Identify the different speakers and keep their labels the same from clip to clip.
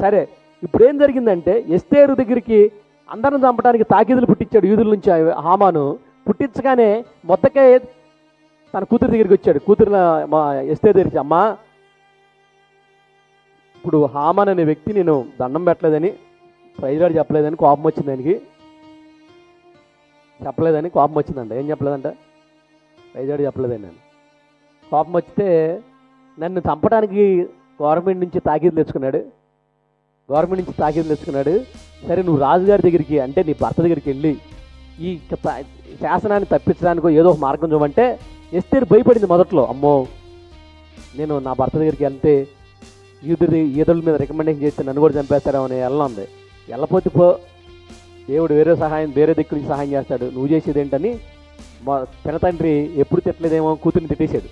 Speaker 1: సరే ఇప్పుడు ఏం జరిగిందంటే ఎస్తేరు దగ్గరికి అందరం చంపడానికి తాకిదులు పుట్టించాడు యూదుల నుంచి ఆ హామాను. పుట్టించగానే మొత్తకే తన కూతురు దగ్గరికి వచ్చాడు. కూతురు మా ఎస్తే దగ్గరికి అమ్మా ఇప్పుడు హామాన్ అనే వ్యక్తి నేను దండం పెట్టలేదని ప్రైజ్లాడు చెప్పలేదని కోపం వచ్చింది దానికి చెప్పలేదని కోపం వచ్చిందంట. ఏం చెప్పలేదంట? ప్రైజ్లాడు చెప్పలేదని నేను. కోపం వస్తే నన్ను చంపడానికి గవర్నమెంట్ నుంచి తాకీదు తెచ్చుకున్నాడు. గవర్నమెంట్ నుంచి తాకీదు తెచ్చుకున్నాడు. సరే నువ్వు రాజుగారి దగ్గరికి అంటే నీ భర్త దగ్గరికి వెళ్ళి ఈ శాసనాన్ని తప్పించడానికో ఏదో ఒక మార్గం చూడమంటే ఎస్తేరు భయపడింది మొదట్లో. అమ్మో నేను నా భర్త దగ్గరికి వెళ్తే ఈదుడి ఈదుల మీద రికమెండేషన్ చేస్తే నన్ను కూడా చంపేస్తారేమో అని వెళ్ళంది వెళ్ళపోతే పో దేవుడు వేరే సహాయం వేరే దిక్కు నుంచి సహాయం చేస్తాడు. నువ్వు చేసేది ఏంటని మా పినతండ్రి ఎప్పుడు తిట్టలేదేమో కూతుర్ని తిట్టేశాడు.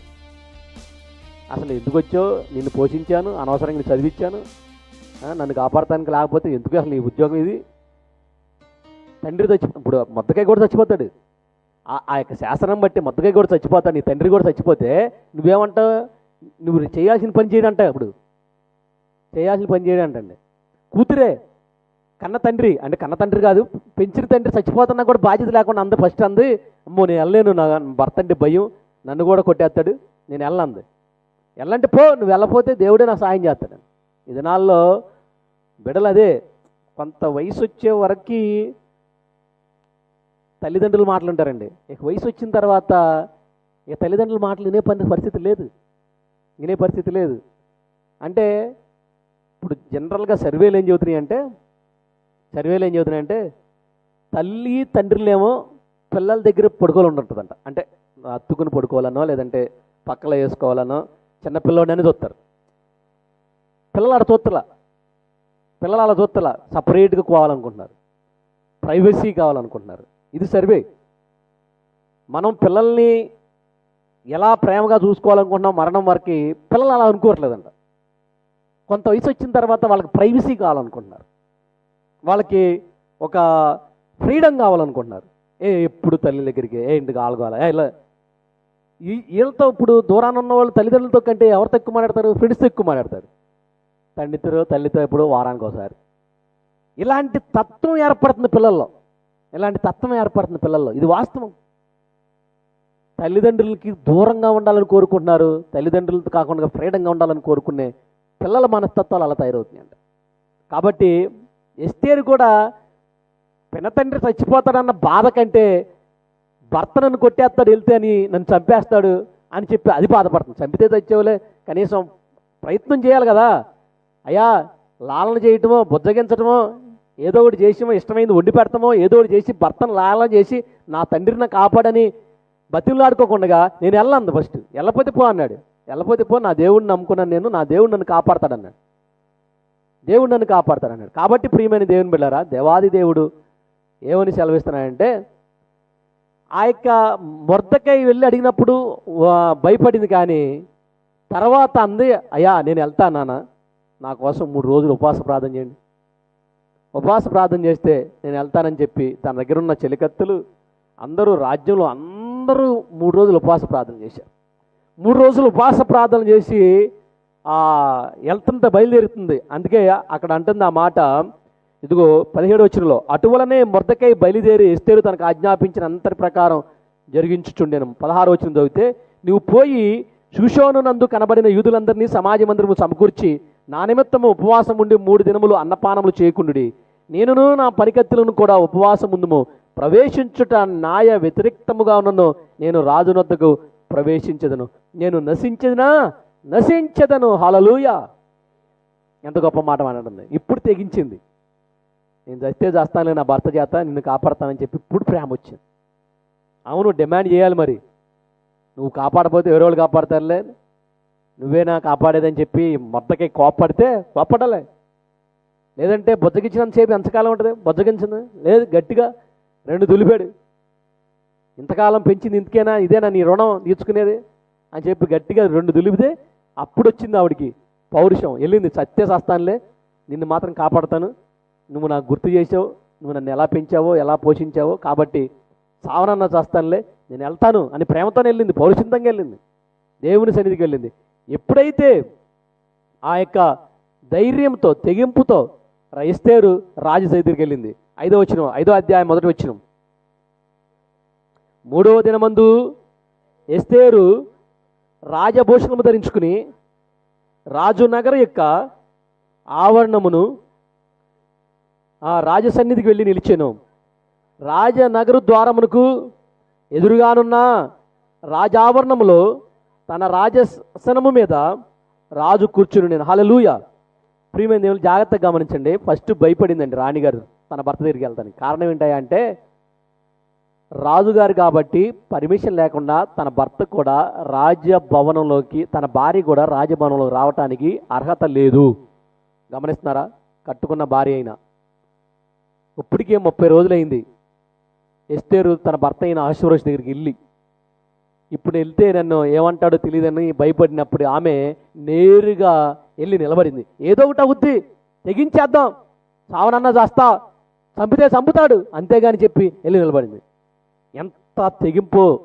Speaker 1: అసలు ఎందుకు వచ్చో నిన్ను పోషించాను అనవసరంగా చదివించాను. నన్ను కాపాడటానికి లేకపోతే ఎందుకు అసలు నీ ఉద్యోగం ఇది? తండ్రి చచ్చి ఇప్పుడు మొత్తకాయ కూడా చచ్చిపోతాడు. ఆ- ఆ యొక్క శాసనం బట్టి మొత్తకాయ కూడా చచ్చిపోతాడు నీ తండ్రి కూడా చచ్చిపోతే నువ్వేమంటావు? నువ్వు చేయాల్సిన పని చేయడంట ఇప్పుడు. చేయాల్సిన పని చేయడంటండి. కూతురే కన్న తండ్రి అంటే కన్న తండ్రి కాదు పెంచిన తండ్రి చచ్చిపోతున్నా కూడా బాధ్యత లేకుండా అంది ఫస్ట్ అంది అమ్మో నేను వెళ్ళలేను నా భర్త అంటే భయం నన్ను కూడా కొట్టేస్తాడు నేను వెళ్ళంది వెళ్ళంటే పో నువ్వు వెళ్ళపోతే దేవుడే నా సాయం చేస్తాడు. ఈ దినాల్లో బిడలు అదే కొంత వయసు వచ్చే వరకు తల్లిదండ్రులు మాటలుంటారండి. ఇక వయసు వచ్చిన తర్వాత ఇక తల్లిదండ్రుల మాటలు వినే పని పరిస్థితి లేదు. వినే పరిస్థితి లేదు. అంటే ఇప్పుడు జనరల్గా సర్వేలు ఏం చెబుతున్నాయి అంటే సర్వేలు ఏం చెబుతున్నాయంటే తల్లి తండ్రులేమో పిల్లల దగ్గర పడుకోవాలి ఉంటుందంట అంటే అత్తుకుని పడుకోవాలనో లేదంటే పక్కలో వేసుకోవాలనో చిన్న పిల్లోడని చూస్తారు. పిల్లలు ఆడ చూస్తలా పిల్లలు అలా చూస్తలా సపరేట్గా కావాలనుకుంటున్నారు ప్రైవసీ కావాలనుకుంటున్నారు. ఇది సర్వే. మనం పిల్లల్ని ఎలా ప్రేమగా చూసుకోవాలనుకుంటున్నాం మరణం వరకు పిల్లలు అలా అనుకోవట్లేదంట. కొంత వయసు వచ్చిన తర్వాత వాళ్ళకి ప్రైవసీ కావాలనుకుంటున్నారు. వాళ్ళకి ఒక ఫ్రీడమ్ కావాలనుకుంటున్నారు. ఏ ఎప్పుడు తల్లి దగ్గరికి ఏ ఇంటికి ఆలుకోవాలి ఇలా. ఈ- వీళ్ళతో ఇప్పుడు దూరాన ఉన్న వాళ్ళు తల్లిదండ్రులతో కంటే ఎవరితో ఎక్కువ మాట్లాడతారు? ఫ్రెండ్స్తో ఎక్కువ మాట్లాడతారు. తండ్రితో తల్లితో ఎప్పుడు వారానికి ఒకసారి. ఇలాంటి తత్వం ఏర్పడుతుంది పిల్లల్లో. ఇలాంటి తత్వం ఏర్పడుతుంది పిల్లల్లో. ఇది వాస్తవం. తల్లిదండ్రులకి దూరంగా ఉండాలని కోరుకుంటున్నారు. తల్లిదండ్రులతో కాకుండా ఫ్రీడంగా ఉండాలని కోరుకునే పిల్లల మనస్తత్వాలు అలా తయారవుతున్నాయంట. కాబట్టి ఎస్టేరు కూడా పినతండ్రి చచ్చిపోతాడన్న బాధ కంటే భర్త నన్ను కొట్టేస్తాడు వెళ్తే అని నన్ను చంపేస్తాడు అని చెప్పి అది బాధపడుతుంది. చంపితే చచ్చేవాళ్ళే కనీసం ప్రయత్నం చేయాలి కదా. అయ్యా లాలన చేయటమో బుజ్జగించటమో ఏదో ఒకటి చేసిమో ఇష్టమైంది వండి పెడతామో ఏదో ఒకటి చేసి భర్తను లాలన చేసి నా తండ్రిని కాపాడని బతిలాడుకోకుండా నేను వెళ్ళను ఫస్ట్ వెళ్ళపోతే పో అన్నాడు. వెళ్ళపోతే పో నా దేవుడిని నమ్ముకున్నాను నేను నా దేవుడు నన్ను కాపాడతాడన్నాడు. దేవుడు నన్ను కాపాడతాడన్నాడు. కాబట్టి ప్రియమైన దేవుని బిళ్ళారా దేవాది దేవుడు ఏమని సెలవిస్తున్నాడంటే ఆ యొక్క మొర్దకై వెళ్ళి అడిగినప్పుడు భయపడింది కానీ తర్వాత అంది అయ్యా నేను వెళ్తాను నాన్న. నా కోసం మూడు రోజులు ఉపవాస ప్రార్థన చేయండి. ఉపవాస ప్రార్థన చేస్తే నేను వెళ్తానని చెప్పి తన దగ్గర ఉన్న చెలికత్తులు అందరూ రాజ్యంలో అందరూ మూడు రోజులు ఉపవాస ప్రార్థన చేశారు. మూడు రోజులు ఉపవాస ప్రార్థన చేసి ఆ బయలుదేరుతుంది. అందుకే అక్కడ అంటుంది ఆ మాట ఇదిగో పదిహేడు వచ్చినలో అటువలనే మొరదకై బయలుదేరి ఎస్తేరు తనకు ఆజ్ఞాపించిన అంతటి ప్రకారం జరిగించుచుండెను. పదహారు వచ్చిన చదివితే నువ్వు పోయి శుషోను నందు కనబడిన యూదులందరినీ సమాజ మందిరము సమకూర్చి నా నిమిత్తము ఉపవాసం ఉండి మూడు దినములు అన్నపానములు చేయకుండుడి. నేనును నా పనికత్తులను కూడా ఉపవాసం ముందుము ప్రవేశించుట నాయ వ్యతిరేక్తముగా ఉన్నను. నేను రాజునొద్దకు ప్రవేశించదను. నేను నశించదనా? నశించదను. హలలుయ ఎంత గొప్ప మాట మాట్లాడింది. ఇప్పుడు తెగించింది. నేను చస్తే చేస్తాను నా భర్త చేత నిన్ను కాపాడతానని చెప్పి ఇప్పుడు ప్రేమ వచ్చింది. అవును డిమాండ్ చేయాలి మరి. నువ్వు కాపాడపోతే ఎవరో వాళ్ళు నువ్వే నా కాపాడేదని చెప్పి మొత్తకి కోప్పడితే కోప్పడలే. లేదంటే బుజ్జగించినంతసేపు ఎంతకాలం ఉంటుంది? బొజ్జగించింది? లేదు గట్టిగా రెండు దులిపాడు. ఇంతకాలం పెంచింది ఇంతకేనా? ఇదేనా నీ రుణం తీర్చుకునేది? అని చెప్పి గట్టిగా రెండు దులిపితే అప్పుడు వచ్చింది ఆవిడికి పౌరుషం. వెళ్ళింది సత్య సస్తానులే నిన్ను మాత్రం కాపాడతాను. నువ్వు నాకు గుర్తు చేసావు నువ్వు నన్ను ఎలా పెంచావో ఎలా పోషించావో కాబట్టి సావనన్న చేస్తానులే నేను వెళ్తాను అని ప్రేమతోనే వెళ్ళింది పౌరుషంతంగా వెళ్ళింది. దేవుని సన్నిధికి వెళ్ళింది. ఎప్పుడైతే ఆ యొక్క ధైర్యంతో తెగింపుతో ఎస్తేరు రాజు దగ్గరికి వెళ్ళింది. ఐదో వచ్చిన ఐదో అధ్యాయం మొదటి వచ్చిన మూడవ దినమందు ఎస్తేరు రాజభూషణము ధరించుకుని రాజు నగర యొక్క ఆవరణమును ఆ రాజ సన్నిధికి వెళ్ళి నిలిచాను. రాజనగరు ద్వారమునకు ఎదురుగానున్న రాజావరణములో తన రాజసనము మీద రాజు కూర్చుని నేను. హలలుయ ప్రియమైన దేవుని జాగ్రత్తగా గమనించండి. ఫస్ట్ భయపడిందండి రాణిగారు తన భర్త దగ్గరికి వెళ్తాను కారణం ఏంటంటే రాజుగారు కాబట్టి పర్మిషన్ లేకుండా తన భర్త కూడా రాజభవనంలోకి తన భార్య కూడా రాజభవనంలోకి రావటానికి అర్హత లేదు. గమనిస్తున్నారా? కట్టుకున్న భార్య అయినా. ఇప్పటికే ముప్పై రోజులైంది. ఎస్తేరు తన భర్త అయిన ఆశీర్వజ్ దగ్గరికి వెళ్ళి ఇప్పుడు వెళ్తే నన్ను ఏమంటాడో తెలియదని భయపడినప్పుడు ఆమె నేరుగా వెళ్ళి నిలబడింది. ఏదో ఒకటి అవుద్ది. తెగించేద్దాం. సావనన్నా చేస్తా చంపితే చంపుతాడు. అంతేగాని చెప్పి వెళ్ళి నిలబడింది. ఎంత తెగింపు.